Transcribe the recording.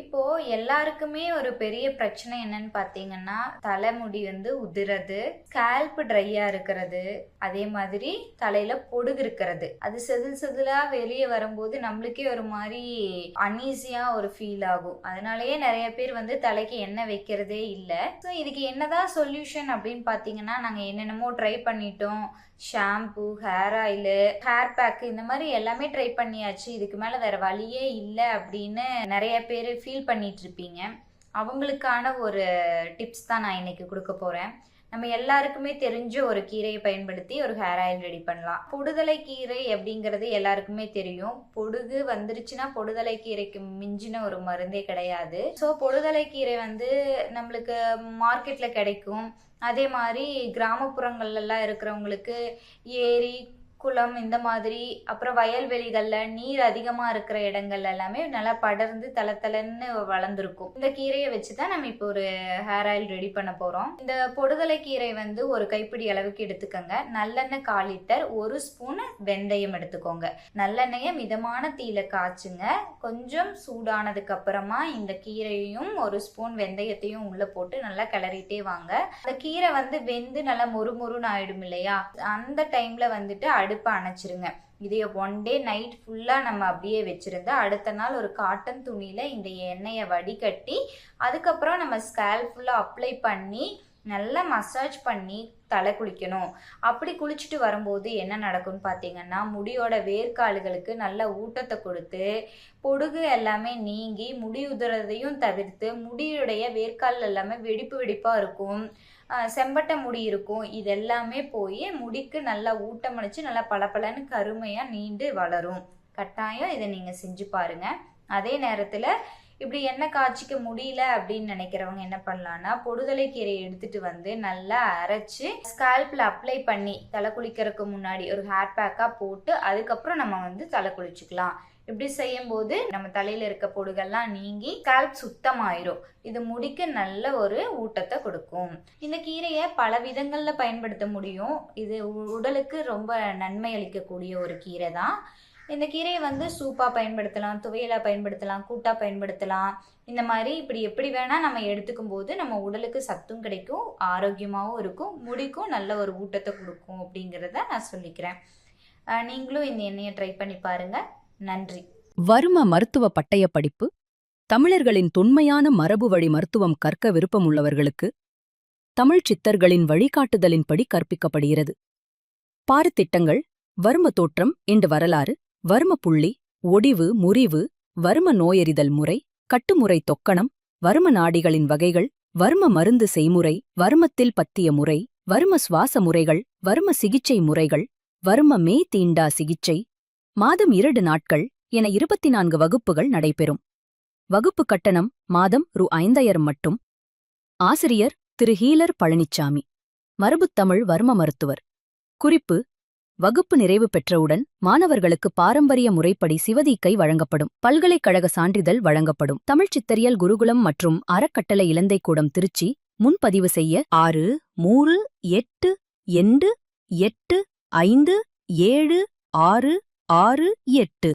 இப்போ எல்லாருக்குமே ஒரு பெரிய பிரச்சனை என்னன்னு பார்த்தீங்கன்னா தலைமுடி வந்து உதிரது ஸ்கேல்ப் ட்ரையா இருக்கிறது அதே மாதிரி தலையில பொடுகு இருக்கிறது அது செதில் செதிலா வெளியே வரும்போது நம்மளுக்கே ஒரு மாதிரி அன்ஈஸியா ஒரு ஃபீல் ஆகும். அதனாலயே நிறைய பேர் வந்து தலைக்கு எண்ணெய் வைக்கிறதே இல்லை. ஸோ இதுக்கு என்னதான் சொல்யூஷன் அப்படின்னு பார்த்தீங்கன்னா நாங்கள் என்னென்னமோ ட்ரை பண்ணிட்டோம். Shampoo hair oil hair pack இந்த மாதிரி எல்லாமே ட்ரை பண்ணியாச்சு. இதுக்கு மேலே வேற வழியே இல்லை அப்படின்னு நிறைய பேர் ஃபீல் பண்ணிகிட்ருப்பீங்க அவங்களுக்கான ஒரு டிப்ஸ் தான் நான் இன்றைக்கி கொடுக்க போகிறேன் நம்ம எல்லாருக்குமே தெரிஞ்ச ஒரு கீரையை பயன்படுத்தி ஒரு ஹேர் ஆயில் ரெடி பண்ணலாம். பொடுதலை கீரை அப்படிங்கிறது எல்லாருக்குமே தெரியும். பொடுகு வந்துருச்சுன்னா பொடுதலை கீரைக்கு மிஞ்சின ஒரு மருந்தே கிடையாது. ஸோ பொடுதலை கீரை வந்து நம்மளுக்கு மார்க்கெட்டில் கிடைக்கும். அதே மாதிரி கிராமப்புறங்கள்லாம் இருக்கிறவங்களுக்கு ஏரி குளம் இந்த மாதிரி அப்புறம் வயல்வெளிகளில் நீர் அதிகமாக இருக்கிற இடங்கள் எல்லாமே நல்லா படர்ந்து தலை தலைன்னு வளர்ந்துருக்கும். இந்த கீரையை வச்சு தான் நம்ம இப்போ ஒரு ஹேர் ஆயில் ரெடி பண்ண போகிறோம் இந்த பொடுதலை கீரை வந்து ஒரு கைப்பிடி அளவுக்கு எடுத்துக்கோங்க. நல்லெண்ணெய் கால் லிட்டர் ஒரு ஸ்பூன் வெந்தயம் எடுத்துக்கோங்க. நல்லெண்ணெயை மிதமான தீயில காய்ச்சுங்க. கொஞ்சம் சூடானதுக்கு அப்புறமா இந்த கீரையும் ஒரு ஸ்பூன் வெந்தயத்தையும் உள்ள போட்டு நல்லா கிளறிட்டே வாங்க. அந்த கீரை வந்து வெந்து நல்லா மொறுமொறுன்னு ஆயிடும் இல்லையா? அந்த டைம்ல வந்துட்டு அடுப்பை அணைச்சிருங்க. இதைய ஒன் டே நைட் ஃபுல்லாக நம்ம அப்படியே வச்சுருந்து அடுத்த நாள் ஒரு காட்டன் துணியில் இந்த எண்ணெயை வடிகட்டி அதுக்கப்புறம் நம்ம ஸ்கேல் ஃபுல்லாக அப்ளை பண்ணி நல்லா மசாஜ் பண்ணி தலை குளிக்கணும். அப்படி குளிச்சுட்டு வரும்போது என்ன நடக்கும்னு பார்த்தீங்கன்னா முடியோட வேர்க்காலுகளுக்கு நல்ல ஊட்டத்தை கொடுத்து பொடுகு எல்லாமே நீங்கி முடி உதுறதையும் தவிர்த்து முடியுடைய வேர்க்கால் எல்லாமே வெடிப்பு வெடிப்பாக இருக்கும். செம்பட்டை முடி இருக்கும். இது எல்லாமே போய் முடிக்கு நல்லா ஊட்டமளிச்சு நல்லா பளபளன்னு கருமையாக நீண்டு வளரும். கட்டாயம் இதை நீங்கள் செஞ்சு பாருங்க. அதே நேரத்தில் இப்படி எண்ணெய் காய்ச்சிக்க முடியல அப்படின்னு நினைக்கிறவங்க என்ன பண்ணலாம்னா பொடுதலை கீரையை எடுத்துட்டு வந்து நல்லா அரைச்சு ஸ்கால்ப்ல அப்ளை பண்ணி தலை குளிக்கிறதுக்கு முன்னாடி ஒரு ஹேர் பேக்கா போட்டு அதுக்கப்புறம் நம்ம வந்து தலை குளிச்சுக்கலாம். இப்படி செய்யும்போது நம்ம தலையில இருக்க பொடுகள்லாம் நீங்கி ஸ்கால்ப் சுத்தமாயிரும். இது முடிக்கு நல்ல ஒரு ஊட்டத்தை கொடுக்கும். இந்த கீரையை பல விதங்கள்ல பயன்படுத்த முடியும். இது உடலுக்கு ரொம்ப நன்மை அளிக்கக்கூடிய ஒரு கீரை தான் இந்த கீரையை வந்து சூப்பாக பயன்படுத்தலாம் துவையலாக பயன்படுத்தலாம் கூட்டாக பயன்படுத்தலாம். இந்த மாதிரி இப்படி எப்படி வேணால் நம்ம எடுத்துக்கும் போது நம்ம உடலுக்கு சத்தும் கிடைக்கும் ஆரோக்கியமாகவும் இருக்கும் முடிக்கும் நல்ல ஒரு ஊட்டத்தை கொடுக்கும் அப்படிங்கிறத நான் சொல்லிக்கிறேன். நீங்களும் இந்த எண்ணெயை ட்ரை பண்ணி பாருங்க. நன்றி. வர்ம மருத்துவ பட்டய படிப்பு தமிழர்களின் தொன்மையான மரபு வழி மருத்துவம் கற்க விருப்பமுள்ளவர்களுக்கு தமிழ் சித்தர்களின் வழிகாட்டுதலின்படி கற்பிக்கப்படுகிறது. பாரத்திட்டங்கள் வரும தோற்றம் என்ற வரலாறு வர்ம புள்ளி ஒடிவு முறிவு வர்ம நோயறிதல் முறை கட்டுமுறை தொக்கணம் வர்ம நாடிகளின் வகைகள் வர்ம மருந்து செய்முறை வர்மத்தில் பத்திய முறை வர்ம சுவாச முறைகள் வர்ம சிகிச்சை முறைகள் வர்ம மே தீண்டா சிகிச்சை மாதம் இரண்டு நாட்கள் என இருபத்தி நான்கு வகுப்புகள் நடைபெறும். வகுப்பு கட்டணம் மாதம் ரூ ஐந்தாயிரம் மட்டும். ஆசிரியர் திரு. ஹீலர் பழனிச்சாமி. மரபுத்தமிழ் வர்ம மருத்துவர். குறிப்பு வகுப்பு நிறைவு பெற்றவுடன் மாணவர்களுக்கு பாரம்பரிய முறைப்படி சிவதீக்கை வழங்கப்படும். பல்கலைக்கழக சான்றிதழ் வழங்கப்படும். தமிழ்ச் சித்தரியல் குருகுலம் மற்றும் அறக்கட்டளை இலந்தைக்கூடம் திருச்சி முன்பதிவு செய்ய ஆறு மூன்று எட்டு எண்டு எட்டு ஐந்து ஏழு ஆறு ஆறு எட்டு.